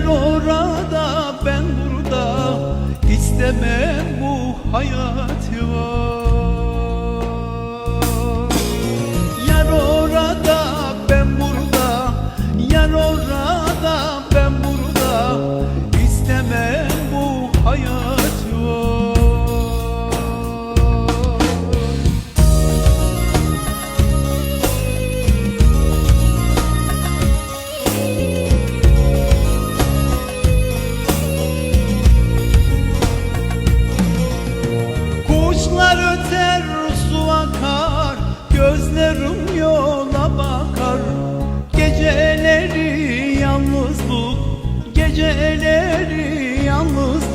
Sen orada ben burada. İstemem bu hayat. Yarım yola bakar Geceleri yalnızlık Geceleri yalnızlık.